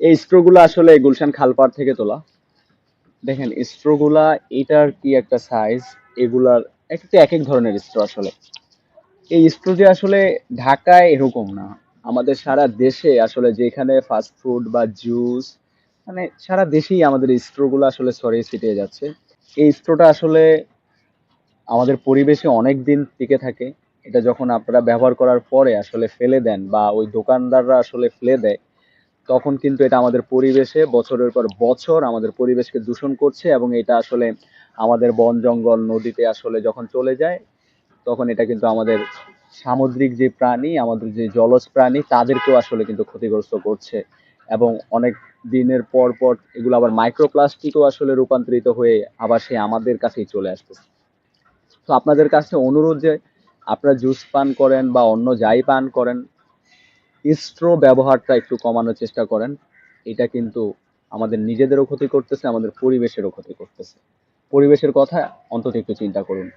এই স্ট্রোগুলো আসলে গুলশান খালপাড় থেকে তোলা। দেখেন স্ট্রোগুলা এটার কি একটা সাইজ এগুলার এক একটা এক এক ধরনের স্ট্রো আসলে। এই স্ট্রো যে আসলে ঢাকায় এরকম না। আমাদের সারা দেশে আসলে যেখানে ফাস্ট ফুড বা জুস মানে সারা দেশেই আমাদের স্ট্রোগুলো আসলে ছড়িয়ে ছিটিয়ে যাচ্ছে। এই স্ট্রোটা আসলে আমাদের পরিবেশে অনেক দিন টিকে থাকে। এটা যখন আপনারা ব্যবহার করার পরে আসলে ফেলে দেন বা ওই দোকানদাররা আসলে ফেলে দেয় তখন কিন্তু এটা আমাদের পরিবেশে বছরের পর বছর আমাদের পরিবেশকে দূষণ করছে এবং এটা আসলে আমাদের বন জঙ্গল নদীতে আসলে যখন চলে যায়, তখন এটা কিন্তু আমাদের সামুদ্রিক যে প্রাণী, আমাদের যে জলজ প্রাণী, তাদেরকেও আসলে কিন্তু ক্ষতিগ্রস্ত করছে। এবং অনেক দিনের পর পর এগুলো আবার মাইক্রোপ্লাস্টিকও আসলে রূপান্তরিত হয়ে আবার সে আমাদের কাছেই চলে আসতেছে তো আপনাদের কাছে অনুরোধ যে আপনারা জুস পান করেন বা অন্য যাই পান করেন স্ট্রো ব্যবহারটা একটু কমানোর চেষ্টা করেন। এটা কিন্তু আমাদের নিজেদেরও ক্ষতি করতেছে, আমাদের পরিবেশেরও ক্ষতি করতেছে। পরিবেশের কথা অন্তত একটু চিন্তা করুন।